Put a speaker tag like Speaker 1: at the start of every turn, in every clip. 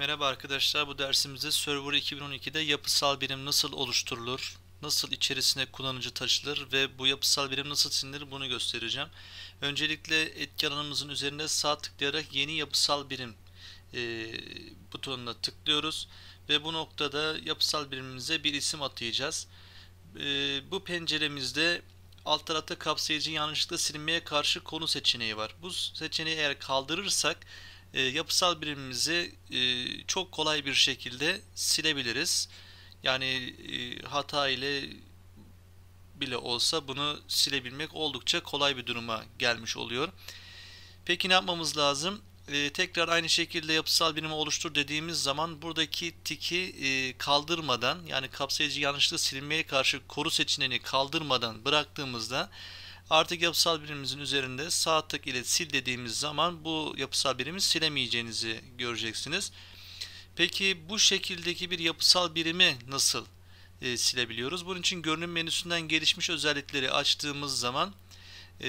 Speaker 1: Merhaba arkadaşlar bu dersimizde Server 2012'de yapısal birim nasıl oluşturulur, nasıl içerisine kullanıcı taşınır ve bu yapısal birim nasıl silinir bunu göstereceğim. Öncelikle etki alanımızın üzerinde sağ tıklayarak yeni yapısal birim e, butonuna tıklıyoruz ve bu noktada yapısal birimimize bir isim atayacağız. E, bu penceremizde alt tarafta kapsayıcı yanlışlıkla silinmeye karşı konu seçeneği var. Bu seçeneği eğer kaldırırsak e, yapısal birimimizi e, çok kolay bir şekilde silebiliriz. Yani e, hata ile bile olsa bunu silebilmek oldukça kolay bir duruma gelmiş oluyor. Peki ne yapmamız lazım? E, tekrar aynı şekilde yapısal birimi oluştur dediğimiz zaman buradaki tiki e, kaldırmadan yani kapsayıcı yanlışlıkla silinmeye karşı koru seçeneğini kaldırmadan bıraktığımızda Artık yapısal birimimizin üzerinde sağ tık ile sil dediğimiz zaman bu yapısal birimi silemeyeceğinizi göreceksiniz. Peki bu şekildeki bir yapısal birimi nasıl e, silebiliyoruz? Bunun için görünüm menüsünden gelişmiş özellikleri açtığımız zaman e,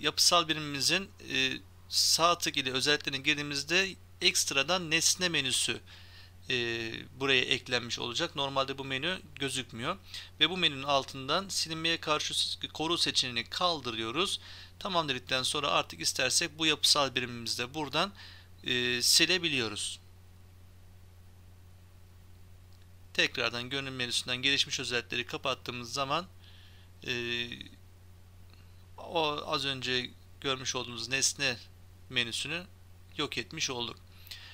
Speaker 1: yapısal birimimizin e, sağ tık ile özelliklerine girdiğimizde ekstradan nesne menüsü e, buraya eklenmiş olacak. Normalde bu menü gözükmüyor. Ve bu menünün altından silinmeye karşı koru seçeneğini kaldırıyoruz. Tamam dedikten sonra artık istersek bu yapısal birimimizde buradan e, silebiliyoruz. Tekrardan görünüm menüsünden gelişmiş özellikleri kapattığımız zaman e, o az önce görmüş olduğumuz nesne menüsünü yok etmiş olduk.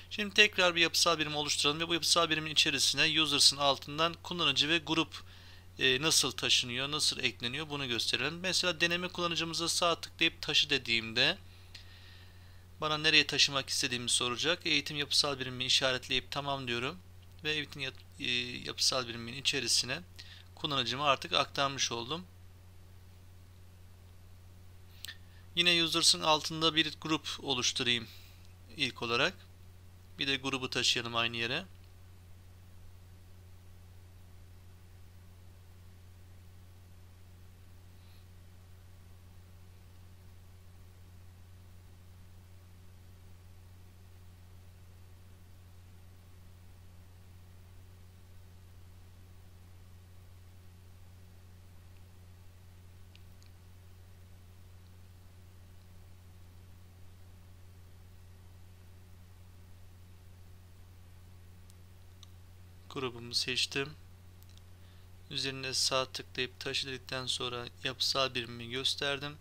Speaker 1: Şimdi tekrar bir yapısal birim oluşturalım ve bu yapısal birimin içerisine users'ın altından kullanıcı ve grup e, nasıl taşınıyor, nasıl ekleniyor bunu gösterelim. Mesela deneme kullanıcımıza sağ tıklayıp taşı dediğimde bana nereye taşımak istediğimi soracak. Eğitim yapısal birimini işaretleyip tamam diyorum ve eğitim e, yapısal birimin içerisine kullanıcımı artık aktarmış oldum. Yine users'ın altında bir grup oluşturayım ilk olarak. Bir de grubu taşıyalım aynı yere. Grubumu seçtim. Üzerine sağ tıklayıp taşı sonra yapısal birimi gösterdim.